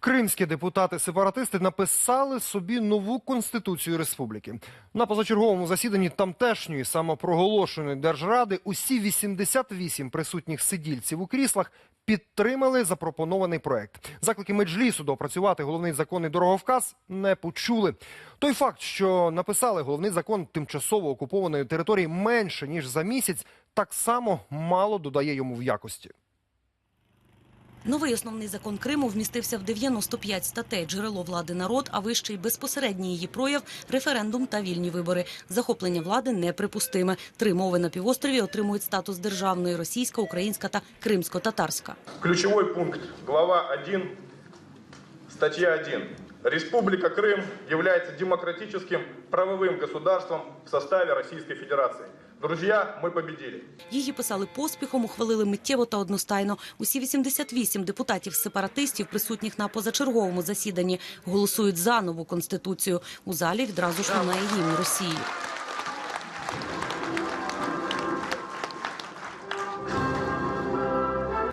Кримські депутати-сепаратисти написали собі нову конституцію республіки. На позачерговому засіданні тамтешньої самопроголошеної держради усі 88 присутніх сидільців у кріслах підтримали запропонований проект. Заклики меджлісу доопрацювати головний законний дороговказ не почули. Той факт, що написали головний закон тимчасово окупованої території менше ніж за місяць, так само мало додає йому в якості. Новий основний закон Криму вмістився в 95 статей джерело влади народ, а вищий безпосередній її прояв референдум та вільні вибори. Захоплення влади неприпустиме. Три мови на півострові отримують статус державної: російська, українська та кримсько-татарська. Ключевой пункт, глава 1, статья 1. Республика Крым является демократическим правовым государством в составе Российской Федерации. Друзья, ми победили. Її писали поспіхом, ухвалили миттєво та одностайно. Усі 88 депутатів-сепаратистів, присутніх на позачерговому засіданні, голосують за нову конституцію. У залі відразу ж лунає гімн Росії.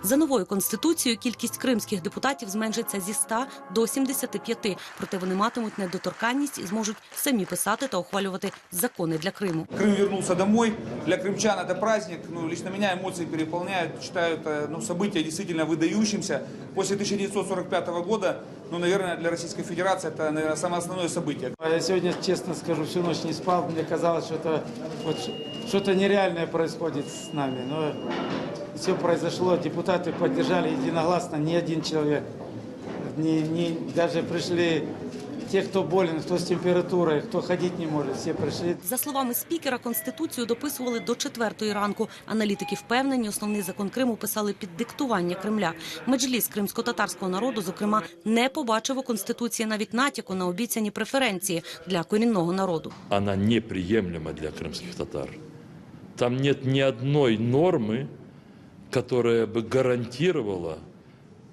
За новою конституцією кількість кримських депутатів зменшиться зі 100 до 75, проте вони матимуть недоторканність і зможуть самі писати та ухвалювати закони для Криму. Крым вернулся домой. Для крымчан это праздник. Ну, лично меня эмоции переполняют. Считаю это ну, событие действительно выдающимся. После 1945 года, ну, наверное, для Российской Федерации это, наверное, самое основное событие. А Я сегодня, честно скажу, всю ночь не спал. Мне казалось, что это вот ш- что-то нереальное происходит с нами. Но все произошло. Депутаты поддержали единогласно. Ни один человек, ни, ни- даже пришли те, кто болен, кто с температурой, кто ходить не может. Все пришли. За словами спікера, конституцію дописували до четвертої ранку. Аналітики впевнені, основний закон Криму писали під диктування Кремля. Меджліс кримсько-татарського народу, зокрема, не побачив у конституції навіть натяку на обіцяні преференції для корінного народу. она неприемлема для крымских татар. Там нет ни одной нормы, которая бы гарантировала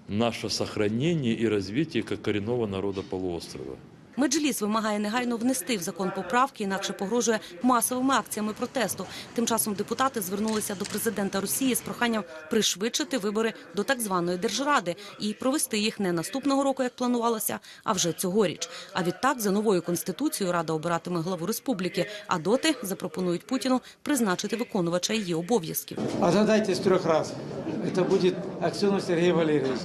наше сохранение и развитие как коренного народа полуострова. Меджліс вимагає негайно внести в закон поправки, інакше погрожує масовими акціями протесту. Тим часом депутати звернулися до президента Росії з проханням пришвидшити вибори до так званої держради і провести їх не наступного року, як планувалося, а вже цьогоріч. А відтак за новою конституцією Рада обиратиме главу республіки. А доти запропонують Путіну призначити виконувача її обов'язків. Отгадайте с трех раз. Это будет Аксенов Сергей Валерьевич.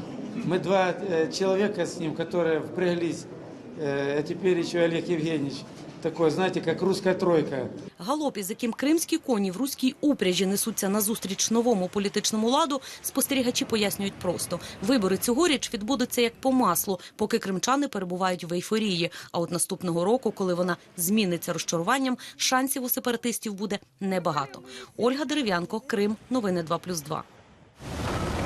Мы два э, человека с ним, которые впряглись, э, а теперь еще Олег Евгеньевич. Такой, знаете, как русская тройка. Галоп, із яким кримські коні в руській упряжі несуться назустріч новому політичному ладу, спостерігачі пояснюють просто. Вибори цьогоріч відбудуться як по маслу, поки кримчани перебувають в ейфорії. А от наступного року, коли вона зміниться розчаруванням, шансів у сепаратистів буде небагато. Ольга Дерев'янко, Крим, новини 2+,2.